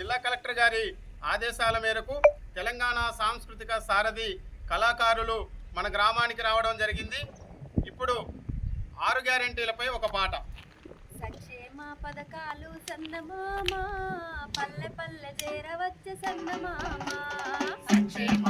జిల్లా కలెక్టర్ గారి ఆదేశాల మేరకు తెలంగాణ సాంస్కృతిక సారథి కళాకారులు మన గ్రామానికి రావడం జరిగింది. ఇప్పుడు ఆరు గ్యారెంటీలపై ఒక పాట. సంక్షేమ పథకాలు సందమామ పల్లె పల్లె చేరవచ్చే సందమామ సంక్షేమ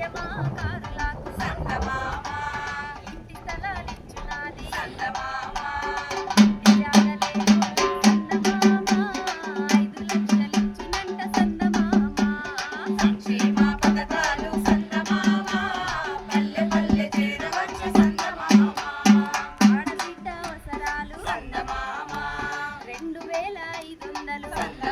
ఉద్యమకారులకు సంగమామ ఇంటి స్థలాలిచ్చునాది అవసరాలు సంగమామ రెండు వేల ఐదు వందలు.